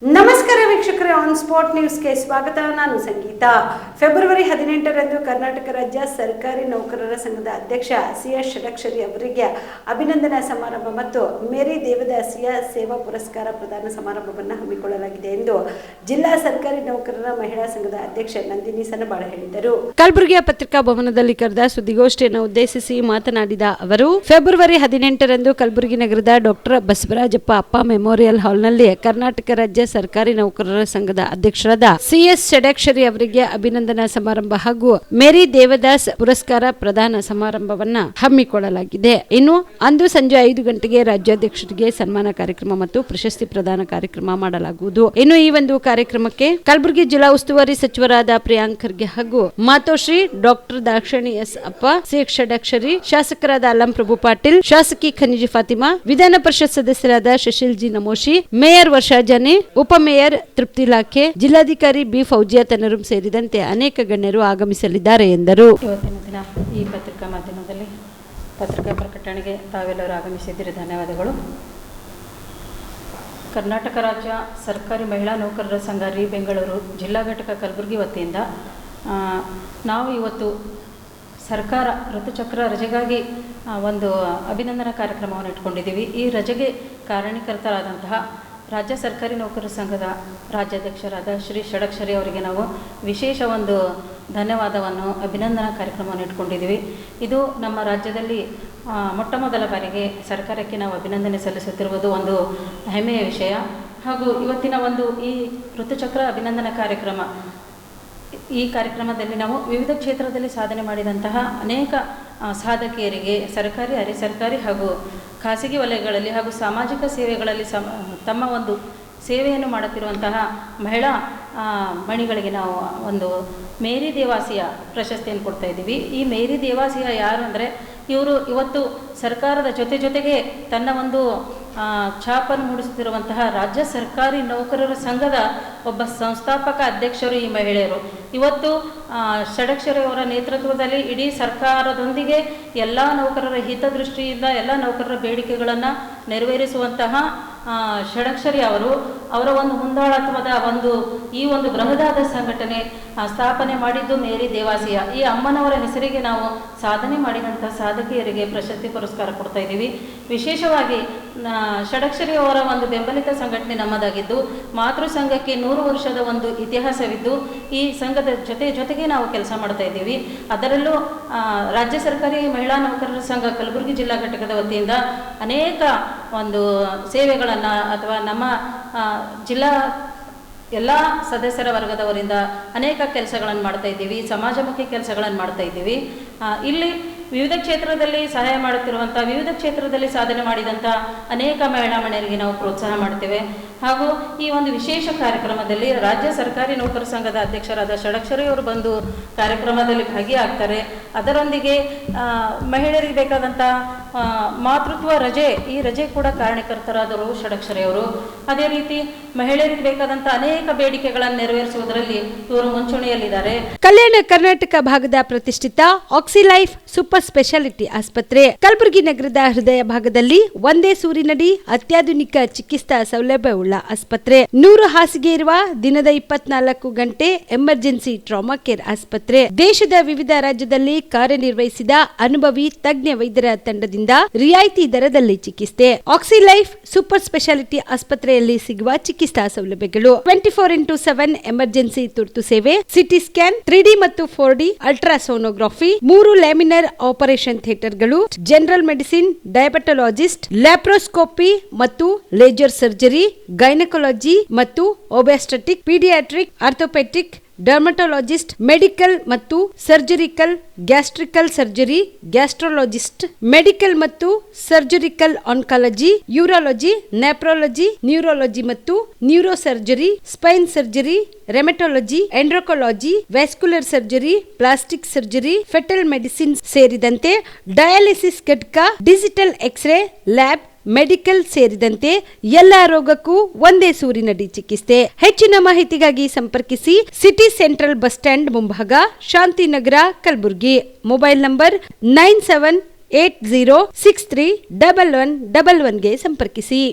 Namaste. ವೀಕ್ಷಕರೇ on spot ನ್ಯೂಸ್ಗೆ ಸ್ವಾಗತ. ನಾನು ಸಂಗೀತ. ಫೆಬ್ರವರಿ ಹದಿನೆಂಟರಂದು ಕರ್ನಾಟಕ ರಾಜ್ಯ ಸರ್ಕಾರಿ ನೌಕರರ ಸಂಘದ ಅಧ್ಯಕ್ಷ ಸಿ ಎಸ್ ಷಡಕ್ಷರಿ ಅವರಿಗೆ ಅಭಿನಂದನಾ ಸಮಾರಂಭ ಮತ್ತು ಮೇರಿ ದೇವದಾಸಿಯ ಸೇವಾ ಪುರಸ್ಕಾರ ಪ್ರದಾನ ಸಮಾರಂಭವನ್ನು ಹಮ್ಮಿಕೊಳ್ಳಲಾಗಿದೆ ಎಂದು ಜಿಲ್ಲಾ ಸರ್ಕಾರಿ ನೌಕರರ ಮಹಿಳಾ ಸಂಘದ ಅಧ್ಯಕ್ಷ ನಂದಿನಿ ಸನಬಾಳ ಹೇಳಿದರು. ಕಲಬುರಗಿಯ ಪತ್ರಿಕಾ ಭವನದಲ್ಲಿ ಕರೆದ ಸುದ್ದಿಗೋಷ್ಠಿಯನ್ನು ಉದ್ದೇಶಿಸಿ ಮಾತನಾಡಿದ ಅವರು ಫೆಬ್ರವರಿ ಹದಿನೆಂಟರಂದು ಕಲಬುರಗಿ ನಗರದ ಡಾಕ್ಟರ್ ಬಸವರಾಜಪ್ಪ ಅಪ್ಪ ಮೆಮೋರಿಯಲ್ ಹಾಲ್ನಲ್ಲಿ ಕರ್ನಾಟಕ ರಾಜ್ಯ ಸರ್ಕಾರಿ ನೌಕರರ ಸಂಘದ ಅಧ್ಯಕ್ಷರಾದ ಸಿಎಸ್ ಷಡಾಕ್ಷರಿ ಅವರಿಗೆ ಅಭಿನಂದನಾ ಸಮಾರಂಭ ಹಾಗೂ ಮೇರಿ ದೇವದಾಸ್ ಪುರಸ್ಕಾರ ಪ್ರದಾನ ಸಮಾರಂಭವನ್ನ ಹಮ್ಮಿಕೊಳ್ಳಲಾಗಿದೆ. ಇನ್ನು ಅಂದು ಸಂಜೆ ಐದು ಗಂಟೆಗೆ ರಾಜ್ಯಾಧ್ಯಕ್ಷರಿಗೆ ಸನ್ಮಾನ ಕಾರ್ಯಕ್ರಮ ಮತ್ತು ಪ್ರಶಸ್ತಿ ಪ್ರದಾನ ಕಾರ್ಯಕ್ರಮ ಮಾಡಲಾಗುವುದು. ಇನ್ನು ಈ ಒಂದು ಕಾರ್ಯಕ್ರಮಕ್ಕೆ ಕಲಬುರಗಿ ಜಿಲ್ಲಾ ಉಸ್ತುವಾರಿ ಸಚಿವರಾದ ಪ್ರಿಯಾಂಕ್ ಖರ್ಗೆ ಹಾಗೂ ಮಾತೋಶ್ರೀ ಡಾಕ್ಟರ್ ದಾಕ್ಷಣಿ ಎಸ್ ಅಪ್ಪ ಶೇಖ್ ಷಡಾಕ್ಷರಿ ಶಾಸಕರಾದ ಅಲ್ಲಂ ಪ್ರಭು ಪಾಟೀಲ್, ಶಾಸಕಿ ಖನಿಜಿ ಫಾತಿಮಾ, ವಿಧಾನ ಪರಿಷತ್ ಸದಸ್ಯರಾದ ಶಶಿಲ್ ಜಿ ನಮೋಶಿ, ಮೇಯರ್ ವರ್ಷಾ ಜನೆ ಉಪಮೇಯರ್ ತೃಪ್ತಿ ಲಾಖೆ ಜಿಲ್ಲಾಧಿಕಾರಿ ಬಿ ಫೌಜಿಯಾ ತನರುಂ ಸೇರಿದಂತೆ ಅನೇಕ ಗಣ್ಯರು ಆಗಮಿಸಲಿದ್ದಾರೆ ಎಂದರು. ಇವತ್ತಿನ ದಿನ ಈ ಪತ್ರಿಕಾ ಮಾಧ್ಯಮದಲ್ಲಿ ಪತ್ರಿಕಾ ಪ್ರಕಟಣೆಗೆ ತಾವೆಲ್ಲರೂ ಆಗಮಿಸಿದ್ದೀರಿ. ಧನ್ಯವಾದಗಳು. ಕರ್ನಾಟಕ ರಾಜ್ಯ ಸರ್ಕಾರಿ ಮಹಿಳಾ ನೌಕರರ ಸಂಘ ರೀ ಬೆಂಗಳೂರು ಜಿಲ್ಲಾ ಘಟಕ ಕಲಬುರಗಿ ವತಿಯಿಂದ ನಾವು ಇವತ್ತು ಸರ್ಕಾರ ಋತುಚಕ್ರ ರಜೆಗಾಗಿ ಒಂದು ಅಭಿನಂದನಾ ಕಾರ್ಯಕ್ರಮವನ್ನು ಇಟ್ಕೊಂಡಿದ್ದೀವಿ ಈ ರಜೆಗೆ ಕಾರಣೀಕರ್ತರಾದಂತಹ ರಾಜ್ಯ ಸರ್ಕಾರಿ ನೌಕರರ ಸಂಘದ ರಾಜ್ಯಾಧ್ಯಕ್ಷರಾದ ಶ್ರೀ ಷಡಕ್ಷರಿ ಅವರಿಗೆ ನಾವು ವಿಶೇಷ ಒಂದು ಧನ್ಯವಾದವನ್ನು, ಅಭಿನಂದನಾ ಕಾರ್ಯಕ್ರಮವನ್ನು ಇಟ್ಕೊಂಡಿದ್ದೀವಿ. ಇದು ನಮ್ಮ ರಾಜ್ಯದಲ್ಲಿ ಮೊಟ್ಟ ಮೊದಲ ಬಾರಿಗೆ ಸರ್ಕಾರಕ್ಕೆ ನಾವು ಅಭಿನಂದನೆ ಸಲ್ಲಿಸುತ್ತಿರುವುದು ಒಂದು ಹೆಮ್ಮೆಯ ವಿಷಯ. ಹಾಗೂ ಇವತ್ತಿನ ಒಂದು ಈ ಋತುಚಕ್ರ ಅಭಿನಂದನಾ ಕಾರ್ಯಕ್ರಮ, ಈ ಕಾರ್ಯಕ್ರಮದಲ್ಲಿ ನಾವು ವಿವಿಧ ಕ್ಷೇತ್ರದಲ್ಲಿ ಸಾಧನೆ ಮಾಡಿದಂತಹ ಅನೇಕ ಸಾಧಕಿಯರಿಗೆ, ಸರ್ಕಾರಿ ಅರೆ, ಸರ್ಕಾರಿ ಹಾಗೂ ಖಾಸಗಿ ವಲಯಗಳಲ್ಲಿ ಹಾಗೂ ಸಾಮಾಜಿಕ ಸೇವೆಗಳಲ್ಲಿ ಸಮ, ತಮ್ಮ ಒಂದು ಸೇವೆಯನ್ನು ಮಾಡುತ್ತಿರುವಂತಹ ಮಹಿಳಾ ಮಣಿಗಳಿಗೆ ನಾವು ಒಂದು ಮೇರಿ ದೇವಾಸಿಯ ಪ್ರಶಸ್ತಿಯನ್ನು ಕೊಡ್ತಾ ಇದ್ದೀವಿ. ಈ ಮೇರಿ ದೇವಾಸಿಯ ಯಾರು ಅಂದರೆ ಇವರು ಇವತ್ತು ಸರ್ಕಾರದ ಜೊತೆ ಜೊತೆಗೆ ತನ್ನ ಒಂದು ಛಾಪನ್ನು ಮೂಡಿಸುತ್ತಿರುವಂತಹ ರಾಜ್ಯ ಸರ್ಕಾರಿ ನೌಕರರ ಸಂಘದ ಒಬ್ಬ ಸಂಸ್ಥಾಪಕ ಅಧ್ಯಕ್ಷರು ಈ ಮಹಿಳೆಯರು. ಇವತ್ತು ಷಡಕ್ಷರೆಯವರ ನೇತೃತ್ವದಲ್ಲಿ ಇಡೀ ಸರ್ಕಾರದೊಂದಿಗೆ ಎಲ್ಲ ನೌಕರರ ಹಿತದೃಷ್ಟಿಯಿಂದ, ಎಲ್ಲ ನೌಕರರ ಬೇಡಿಕೆಗಳನ್ನು ನೆರವೇರಿಸುವಂತಹ ಷಡಕ್ಷರಿ ಅವರು, ಅವರ ಒಂದು ಮುಂದಾಳತ್ವದ ಒಂದು, ಈ ಒಂದು ಬೃಹದಾದ ಸಂಘಟನೆ ಸ್ಥಾಪನೆ ಮಾಡಿದ್ದು ಮೇರಿ ದೇವಾಸಿಯ. ಈ ಅಮ್ಮನವರ ಹೆಸರಿಗೆ ನಾವು ಸಾಧನೆ ಮಾಡಿದಂಥ ಸಾಧಕಿಯರಿಗೆ ಪ್ರಶಸ್ತಿ ಪುರಸ್ಕಾರ ಕೊಡ್ತಾ ಇದ್ದೀವಿ. ವಿಶೇಷವಾಗಿ ಷಡಕ್ಷರಿ ಅವರ ಒಂದು ಬೆಂಬಲಿತ ಸಂಘಟನೆ ನಮ್ಮದಾಗಿದ್ದು, ಮಾತೃ ಸಂಘಕ್ಕೆ ನೂರು ವರ್ಷದ ಒಂದು ಇತಿಹಾಸವಿದ್ದು, ಈ ಸಂಘದ ಜೊತೆ ಜೊತೆಗೆ ನಾವು ಕೆಲಸ ಮಾಡ್ತಾ ಇದ್ದೀವಿ. ಅದರಲ್ಲೂ ರಾಜ್ಯ ಸರ್ಕಾರಿ ಮಹಿಳಾ ನೌಕರರ ಸಂಘ ಕಲಬುರಗಿ ಜಿಲ್ಲಾ ಘಟಕದ ವತಿಯಿಂದ ಅನೇಕ ಒಂದು ಸೇವೆಗಳನ್ನು ಅಥವಾ ನಮ್ಮ ಜಿಲ್ಲಾ ಎಲ್ಲ ಸದಸ್ಯರ ವರ್ಗದವರಿಂದ ಅನೇಕ ಕೆಲಸಗಳನ್ನು ಮಾಡ್ತಾ ಇದ್ದೀವಿ, ಸಮಾಜಮುಖಿ ಕೆಲಸಗಳನ್ನು ಮಾಡ್ತಾ ಇದ್ದೀವಿ. ಇಲ್ಲಿ ವಿವಿಧ ಕ್ಷೇತ್ರದಲ್ಲಿ ಸಹಾಯ ಮಾಡುತ್ತಿರುವಂಥ ವಿವಿಧ ಕ್ಷೇತ್ರದಲ್ಲಿ ಸಾಧನೆ ಮಾಡಿದಂಥ ಅನೇಕ ಮಹಿಳಾ ಮನೆಯರಿಗೆ ನಾವು ಪ್ರೋತ್ಸಾಹ ಮಾಡ್ತೇವೆ. ಹಾಗೂ ಈ ಒಂದು ವಿಶೇಷ ಕಾರ್ಯಕ್ರಮದಲ್ಲಿ ರಾಜ್ಯ ಸರ್ಕಾರಿ ನೌಕರ ಸಂಘದ ಅಧ್ಯಕ್ಷರಾದ ಷಡಕ್ಷರಿ ಅವರು ಬಂದು ಕಾರ್ಯಕ್ರಮದಲ್ಲಿ ಭಾಗಿಯಾಗ್ತಾರೆ. ಅದರೊಂದಿಗೆ ಮಹಿಳೆಯರಿಗೆ ಬೇಕಾದಂಥ ಮಾತೃತ್ವ ರಜೆ, ಈ ರಜೆ ಕೂಡ ಕಾರಣಕರ್ತರಾದರು ಷಡಕ್ಷರಿ ಅವರು ಅದೇ ರೀತಿ ಮಹಿಳೆಯರಿಗೆ ಬೇಕಾದಂಥ ಅನೇಕ ಬೇಡಿಕೆಗಳನ್ನು ನೆರವೇರಿಸುವುದರಲ್ಲಿ ಇವರು ಮುಂಚೂಣಿಯಲ್ಲಿದ್ದಾರೆ. ಕಲ್ಯಾಣ ಕರ್ನಾಟಕ ಭಾಗದ ಪ್ರತಿಷ್ಠಿತ ಆಕ್ಸಿಲೈಫ್ ಸೂಪರ್ ಸ್ಪೆಷಾಲಿಟಿ ಆಸ್ಪತ್ರೆ, ಕಲಬುರಗಿ ನಗರದ ಹೃದಯ ಭಾಗದಲ್ಲಿ ಒಂದೇ ಸೂರಿನಡಿ ಅತ್ಯಾಧುನಿಕ ಚಿಕಿತ್ಸಾ ಆಸ್ಪತ್ರೆ. ನೂರು ಹಾಸಿಗೆ ಇರುವ ದಿನದ ಇಪ್ಪತ್ನಾಲ್ಕು ಗಂಟೆ ಎಮರ್ಜೆನ್ಸಿ ಟ್ರಾಮಾ ಕೇರ್ ಆಸ್ಪತ್ರೆ. ದೇಶದ ವಿವಿಧ ರಾಜ್ಯದಲ್ಲಿ ಕಾರ್ಯನಿರ್ವಹಿಸಿದ ಅನುಭವಿ ತಜ್ಞ ವೈದ್ಯರ ತಂಡದಿಂದ ರಿಯಾಯಿತಿ ದರದಲ್ಲಿ ಚಿಕಿತ್ಸೆ. ಆಕ್ಸಿಲೈಫ್ ಸೂಪರ್ ಸ್ಪೆಷಾಲಿಟಿ ಆಸ್ಪತ್ರೆಯಲ್ಲಿ ಸಿಗುವ ಚಿಕಿತ್ಸಾ ಸೌಲಭ್ಯಗಳು. Twenty four into seven emergency ತುರ್ತು ಸೇವೆ. ಸಿಟಿ ಸ್ಕ್ಯಾನ್ ತ್ರೀ ಡಿ ಮತ್ತು ಫೋರ್ ಡಿ ಅಲ್ಟ್ರಾಸೋನೋಗ್ರಫಿ, ಮೂರು ಲ್ಯಾಮಿನರ್ ಆಪರೇಷನ್ ಥಿಯೇಟರ್ಗಳು, ಜನರಲ್ ಮೆಡಿಸಿನ್, ಡಯಾಬೆಟೊಲಾಜಿಸ್ಟ್, ಲ್ಯಾಪ್ರೋಸ್ಕೋಪಿ ಮತ್ತು ಲೇಜರ್ ಸರ್ಜರಿ ಗೈನಕಾಲಜಿ ಮತ್ತು obstetric paediatric, orthopaedic, dermatologist, medical ಮತ್ತು surgical, gastrical surgery, gastrologist, medical ಮತ್ತು surgical oncology, urology, nephrology, neurology ಮತ್ತು neuro surgery spine surgery, rheumatology, endocrinology, vascular surgery, plastic surgery, fetal medicine ಸೇರಿದಂತೆ dialysis ಘಟಕ, digital x ray, lab medical ಸೇರಿದಂತೆ ಎಲ್ಲ ರೋಗಕ್ಕೂ ಒಂದೇ ಸೂರಿನಡಿ ಚಿಕಿತ್ಸೆ. ಹೆಚ್ಚಿನ ಮಾಹಿತಿಗಾಗಿ ಸಂಪರ್ಕಿಸಿ ಸಿಟಿ ಸೆಂಟ್ರಲ್ ಬಸ್ ಸ್ಟ್ಯಾಂಡ್ ಮುಂಭಾಗ Shantinagar, Kalaburagi. Mobile number nine seven eight zero six three double one double ಒನ್ಗೆ ಸಂಪರ್ಕಿಸಿ.